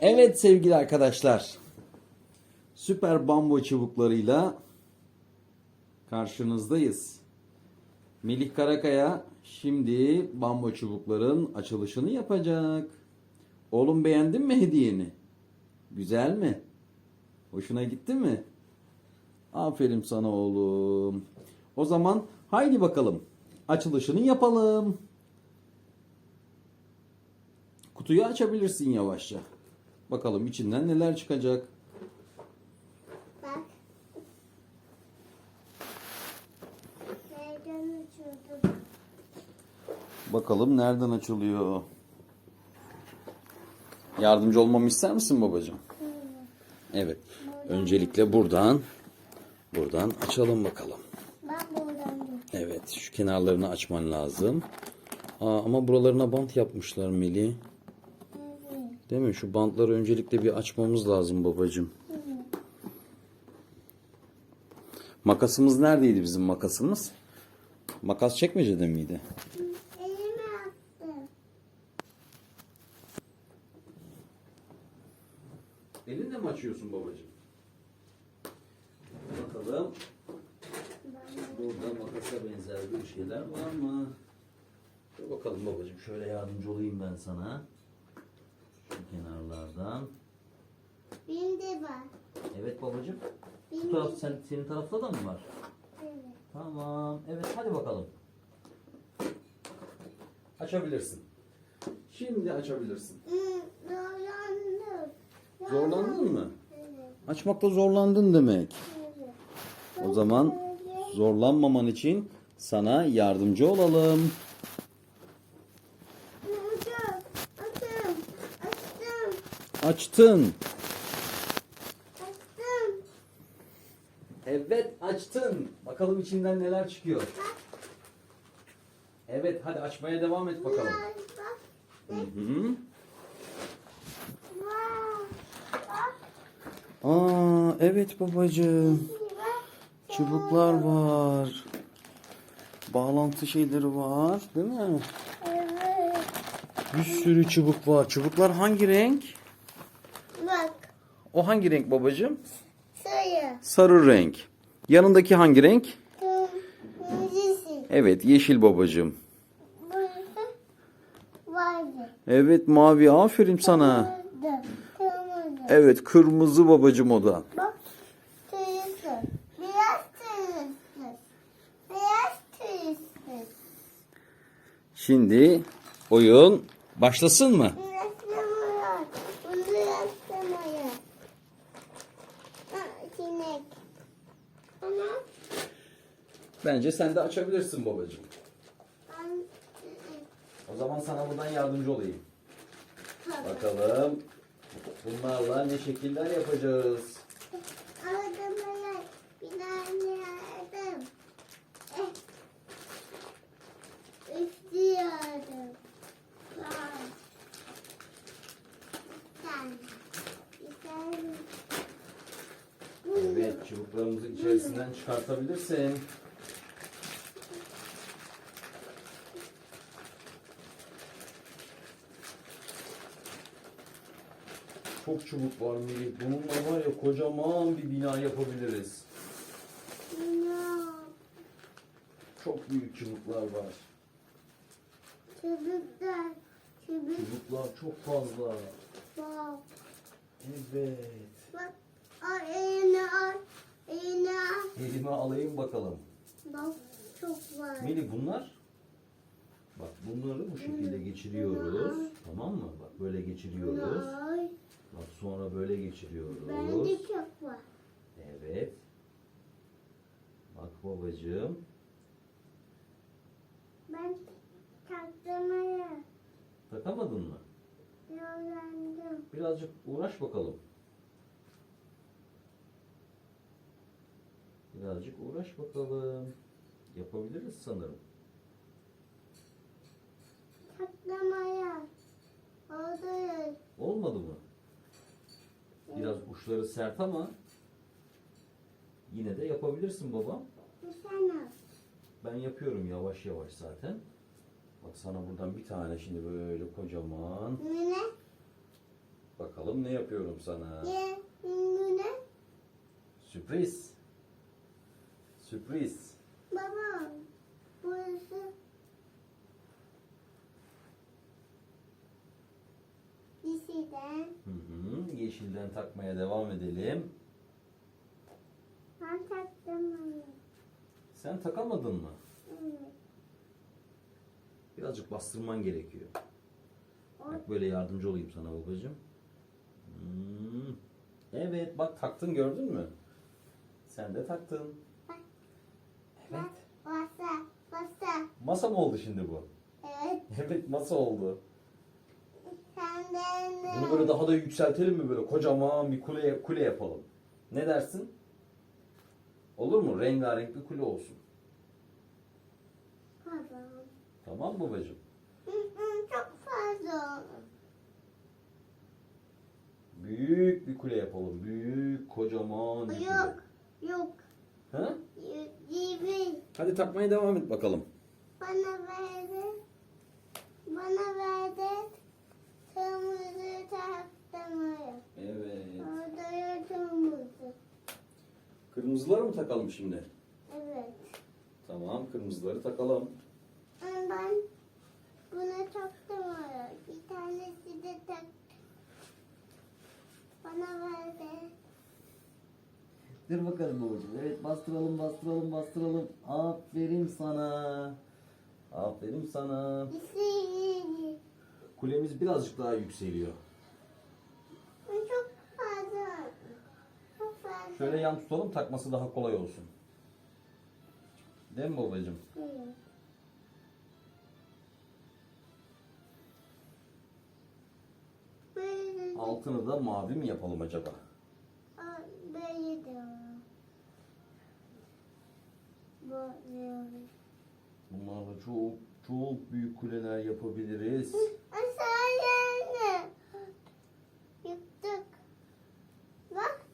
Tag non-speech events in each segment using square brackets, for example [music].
Evet sevgili arkadaşlar. Süper bambu çubuklarıyla karşınızdayız. Melih Karakaya şimdi bambu çubukların açılışını yapacak. Oğlum beğendin mi hediyeni? Güzel mi? Hoşuna gitti mi? Aferin sana oğlum. O zaman haydi bakalım. Açılışını yapalım. Kutuyu açabilirsin yavaşça. Bakalım içinden neler çıkacak. Bak. Nereden uçurdum? Bakalım nereden açılıyor. Yardımcı olmamı ister misin babacığım? Evet. Öncelikle buradan buradan açalım bakalım. Ben buradan. Evet, şu kenarlarını açman lazım. Aa, ama buralarına bant yapmışlar Melih. Değil mi? Şu bantları öncelikle bir açmamız lazım babacığım. Makasımız neredeydi bizim makasımız? Makas çekmecede miydi? Elime attım. Elinle mi açıyorsun babacığım? Bakalım. Burada makasa benzer bir şeyler var mı? Dur bakalım babacığım. Şöyle yardımcı olayım ben sana. Şu kenarlardan. Benim de var. Evet babacığım. Bu Benim taraf de. sen, senin tarafta da mı var? Evet. Tamam. Evet hadi bakalım. Açabilirsin. Şimdi açabilirsin. Zorlandım. Zorlandın mı? Evet. Açmakta zorlandın demek. Evet. O zaman zorlanmaman için sana yardımcı olalım. Açtım. Açtın. Açtım. Evet açtın. Bakalım içinden neler çıkıyor. Evet hadi açmaya devam et bakalım. Bak. Bak. Hı hı. Aa evet babacığım. Çubuklar var. Bağlantı şeyleri var, değil mi? Evet. Bir sürü çubuk var. Çubuklar hangi renk? Bak. O hangi renk babacığım? Sayı. Sarı renk. Yanındaki hangi renk? Evet, yeşil babacığım. Evet, mavi. Aferin sana. Kırmızı. Evet, kırmızı babacığım o da. Bak. Beyaz. Beyaz. Şimdi oyun başlasın mı? Rastlamaya. Bunu rastlamaya. Ha, sinek. Ama Bence sen de açabilirsin babacığım. ben O zaman sana buradan yardımcı olayım. Bakalım bunlarla ne şekiller yapacağız? Bir tane yardım. Tane. Evet, çubuklarımızı içerisinden çıkartabilirsin. Çok çubuk var Melih. Bununla var ya kocaman bir bina yapabiliriz. No. Çok büyük çubuklar var. Çocuklar. Çocuk Çubuklar çok fazla. bak. Evet. Bak. Al elini al. Elini al. Elime alayım bakalım. Bak çok var. Melih bunlar Bak bunları bu şekilde geçiriyoruz. Tamam mı? Bak böyle geçiriyoruz. Bak sonra böyle geçiriyoruz. Bende çok var. Evet. Bak babacığım. Ben taklamaya Takamadın mı? yollandım. Birazcık uğraş bakalım. Birazcık uğraş bakalım. Yapabiliriz sanırım. Taklamaya. Oradayız. Olmadı mı? Biraz uçları sert ama yine de yapabilirsin sana. Ben yapıyorum yavaş yavaş zaten. Bak sana buradan bir tane şimdi böyle kocaman Ne? Bakalım ne yapıyorum sana. Bu ne? Sürpriz. Sürpriz. Baba. Burası. Liseden. Hı hı. Yeşilden takmaya devam edelim. Ben taktım onu. Sen takamadın mı? Evet. Birazcık bastırman gerekiyor. Bak böyle yardımcı olayım sana babacığım. Hmm. Evet bak taktın gördün mü? Sen de taktın. Bak. Evet. Basa. Basa. Masa mı oldu şimdi bu? Evet. [laughs] Evet masa oldu. Bunu böyle daha da yükseltelim mi böyle kocaman bir kule kule yapalım. Ne dersin? Olur mu? Rengarenk bir kule olsun. Tamam mı babacığım? Çok fazla. Büyük bir kule yapalım. Büyük, kocaman bir kule. Yok. Yok. Ha? Gibi. Hadi takmaya devam et bakalım. Bana verdi. Bana verdi. Kırmızı taktım. Evet. Orada ya kırmızı. Kırmızıları mı takalım şimdi? Evet. Tamam, kırmızıları takalım. Ama Ben buna taktım. Bir tanesi de tak. Bana verdi. Dur bakalım babacığım. Evet bastıralım, bastıralım, bastıralım. Aferin sana. Aferin sana. İstediğini. Kulemiz birazcık daha yükseliyor. Çok fazla. Çok fazla. Şöyle yan tutalım takması daha kolay olsun. Değil mi babacığım? De, Altını da mavi mi yapalım acaba? Böyle de. Bunlarla çok çok büyük kuleler yapabiliriz. Aşağıya Yıktık. Bak.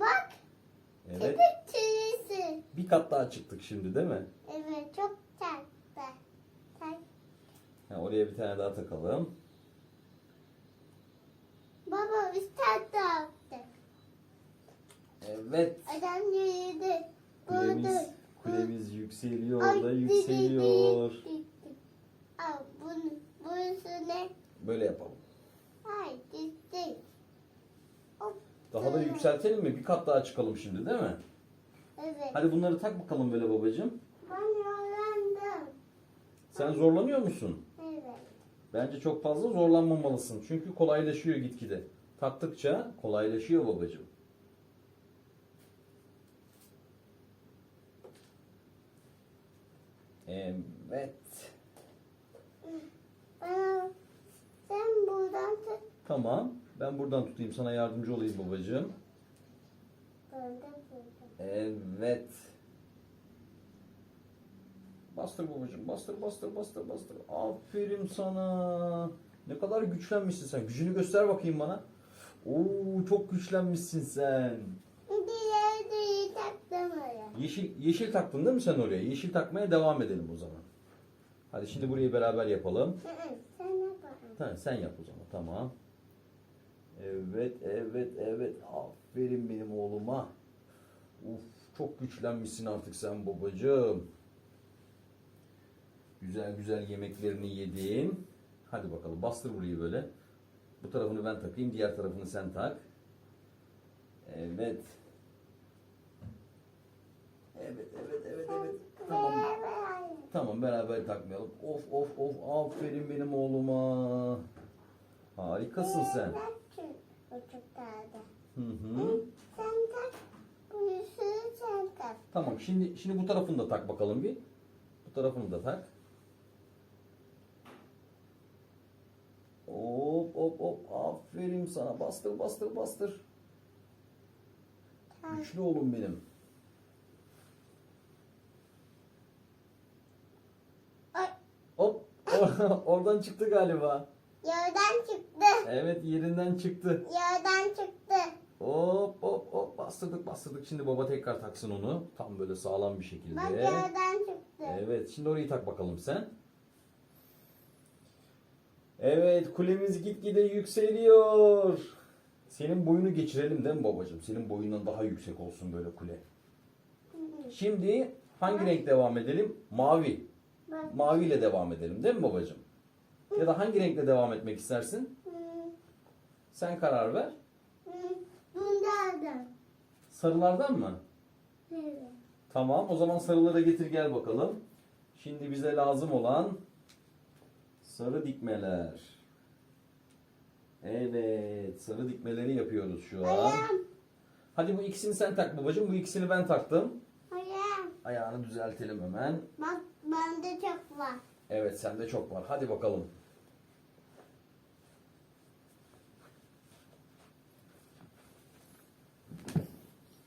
Bak. Evet. Köpek tüyüsü. Çıktık şimdi değil mi? Evet çok tatlı. Ha, oraya bir tane daha takalım. Baba biz tatlı yaptık. Evet. Adam yürüdü. Kulemiz, Burada. kulemiz yükseliyor Ay, da yükseliyor. Al bunu, burası ne? Böyle yapalım. Ay gitti. Hop. Daha da yükseltelim mi? Bir kat daha çıkalım şimdi değil mi? Evet. Hadi bunları tak bakalım böyle babacığım. Ben yorandım. Sen zorlanıyor musun? Evet. Bence çok fazla zorlanmamalısın. Çünkü kolaylaşıyor gitgide. Taktıkça kolaylaşıyor babacığım. Evet. Bana, sen buradan tut. Tamam. Ben buradan tutayım sana yardımcı olayım babacığım. Evet. Bastır babacığım. Bastır bastır bastır bastır. Aferin sana. Ne kadar güçlenmişsin sen. Gücünü göster bakayım bana. Oo çok güçlenmişsin sen. Diğer düğü taktım oraya. Yeşil yeşil taktın değil mi sen oraya? Yeşil takmaya devam edelim o zaman. Hadi şimdi burayı beraber yapalım. Sen yap. Tamam sen yap o zaman. Tamam. Evet, evet, evet. Aferin benim oğluma. Uf, çok güçlenmişsin artık sen babacığım. Güzel güzel yemeklerini yedin. Hadi bakalım bastır burayı böyle. Bu tarafını ben takayım, diğer tarafını sen tak. Evet. Evet, evet, evet, evet. Tamam. Tamam beraber takmayalım. Of of of aferin benim oğluma. Harikasın sen. Hı hı. Tak. Tamam şimdi şimdi bu tarafını da tak bakalım bir. Bu tarafını da tak. Hop hop hop aferin sana bastır bastır bastır. Tak. Güçlü oğlum benim. Hop [laughs] oradan çıktı galiba. Yerden çıktı. Evet yerinden çıktı. Yerden çıktı. Hop hop hop bastırdık bastırdık. Şimdi baba tekrar taksın onu. Tam böyle sağlam bir şekilde. Bak yerden çıktı. Evet şimdi orayı tak bakalım sen. Evet kulemiz gitgide yükseliyor. Senin boyunu geçirelim değil mi babacığım? Senin boyundan daha yüksek olsun böyle kule. Şimdi hangi renk devam edelim? Mavi. Bak. Maviyle devam edelim değil mi babacığım? Ya da hangi renkle devam etmek istersin? Sen karar ver. Hı. Bunlardan. Sarılardan mı? Evet. Tamam o zaman sarılara getir gel bakalım. Şimdi bize lazım olan sarı dikmeler. Evet sarı dikmeleri yapıyoruz şu an. Ayağım. Hadi bu ikisini sen tak babacığım. Bu ikisini ben taktım. Ayağım. Ayağını düzeltelim hemen. Bak bende çok var. Evet sende çok var. Hadi bakalım.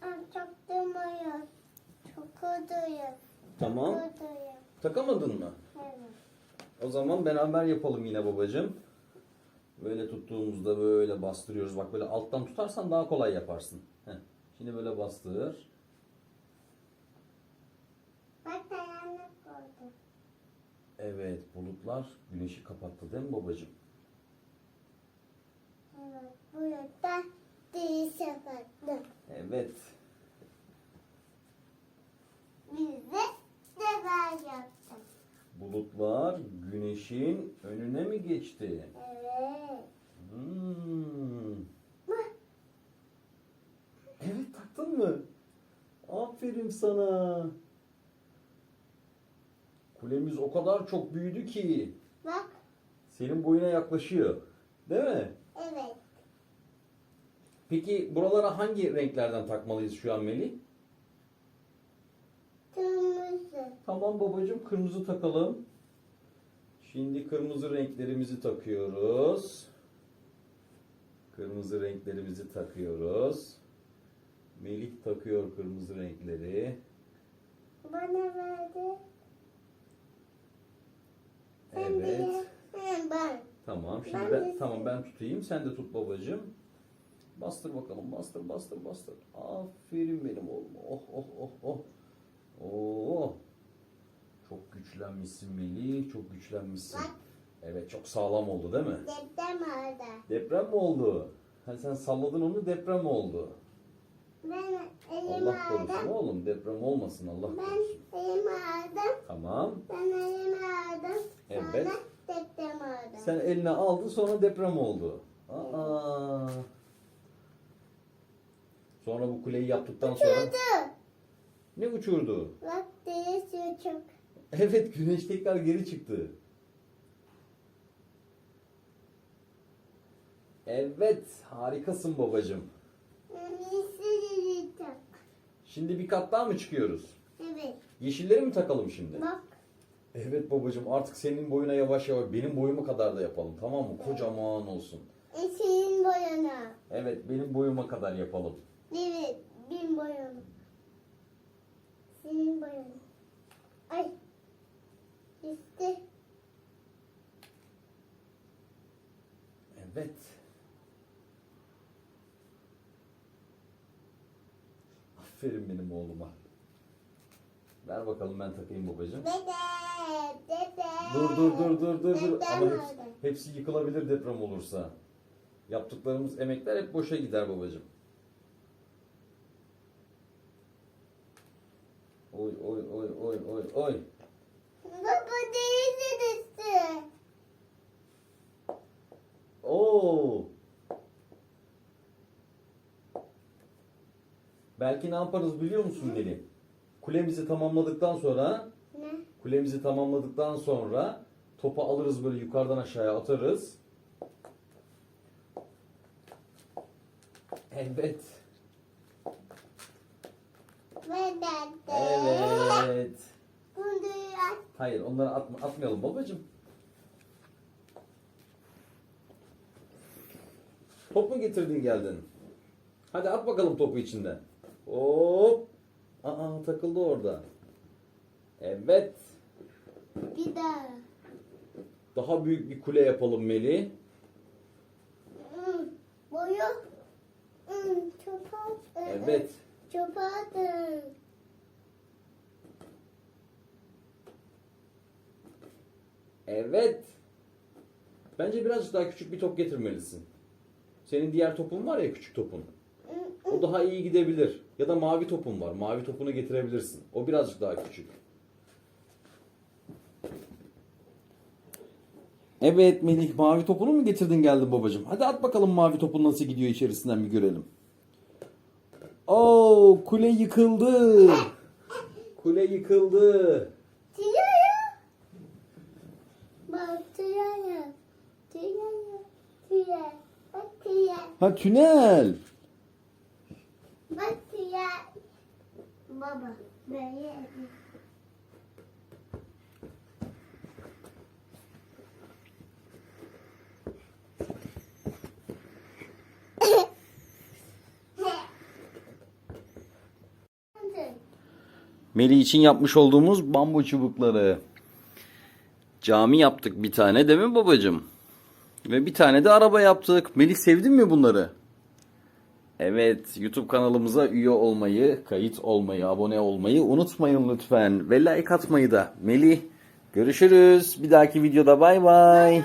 Ben çok durmuyor. Oduyum. Tamam. Oduyum. Takamadın mı? Evet. O zaman beraber yapalım yine babacığım. Böyle tuttuğumuzda böyle bastırıyoruz. Bak böyle alttan tutarsan daha kolay yaparsın. Heh. Şimdi böyle bastır. Bak ayağını koydum. Evet bulutlar güneşi kapattı değil mi babacığım? Evet. Burada değiş kapattım. Evet. Biz de sefer yaptık. Bulutlar güneşin önüne mi geçti? Evet. Hmm. Evet taktın mı? Aferin sana. Kulemiz o kadar çok büyüdü ki Bak. senin boyuna yaklaşıyor. Değil mi? Evet. Peki buralara hangi renklerden takmalıyız şu an Melih? Kırmızı. Tamam babacığım kırmızı takalım. Şimdi kırmızı renklerimizi takıyoruz. Kırmızı renklerimizi takıyoruz. Melih takıyor kırmızı renkleri. Bana verdi. Evet. ben. Tamam. Şimdi Ben ben, tamam ben tutayım. Sen de tut babacığım. Bastır bakalım. Bastır bastır bastır. Aferin benim oğlum. Oh oh oh oh. Oo. Çok güçlenmişsin Melih. Çok güçlenmişsin. Bak. Evet çok sağlam oldu değil mi? Deprem orada. Deprem mi oldu? Hani sen salladın onu deprem oldu? Ben elimi Allah korusun aldım. oğlum deprem olmasın Allah Ben korusun. elimi aldım. Tamam. Ben elimi aldım. Evet. Sonra deprem oldu. Sen eline aldın sonra deprem oldu. Aa. Sonra bu kuleyi yaptıktan sonra Uçurdu. Ne uçurdu? Bak değişiyor çok. Evet güneş tekrar geri çıktı. Evet harikasın çok. Şimdi bir kat daha mı çıkıyoruz? Evet. Yeşilleri mi takalım şimdi? Bak. Evet babacığım artık senin boyuna yavaş yavaş benim boyuma kadar da yapalım tamam mı? Kocaman olsun. Eşeğin boyuna. Evet benim boyuma kadar yapalım. Evet. Bin boyuna. Senin boyuna. Ay. İşte. Evet. Aferin benim oğluma. Ver bakalım ben takayım babacığım. Dede. Dede. Dur dur dur dur dur dur. Ama hepsi, hepsi yıkılabilir deprem olursa. Yaptıklarımız emekler hep boşa gider babacığım. Oy oy oy oy oy oy. Baba değildi düştü. Oo. Belki ne yaparız biliyor musun Neli? Kulemizi tamamladıktan sonra Ne? kulemizi tamamladıktan sonra topu alırız böyle yukarıdan aşağıya atarız. Evet. Evet. Hayır onları atma, atmayalım babacığım. Top mu getirdin geldin? Hadi at bakalım topu içinden. Hop. Aa takıldı orada. Evet. Bir daha. Daha büyük bir kule yapalım Meli. Hmm, Boyu. Hmm. Evet. Çöpe attın. Evet. Bence birazcık daha küçük bir top getirmelisin. Senin diğer topun var ya küçük topun. O daha iyi gidebilir. Ya da mavi topun var. Mavi topunu getirebilirsin. O birazcık daha küçük. Evet Melih mavi topunu mu getirdin geldin babacığım? Hadi at bakalım mavi topun nasıl gidiyor içerisinden bir görelim. Oo kule yıkıldı. Kule yıkıldı. Ha tünel. Bak tiyaya. Baba. Böyle. Melih için yapmış olduğumuz bambu çubukları. Cami yaptık bir tane değil mi babacığım? Ve bir tane de araba yaptık. Melih sevdin mi bunları? Evet, YouTube kanalımıza üye olmayı, kayıt olmayı, abone olmayı unutmayın lütfen. Ve like atmayı da. Melih, görüşürüz. Bir dahaki videoda bay bay.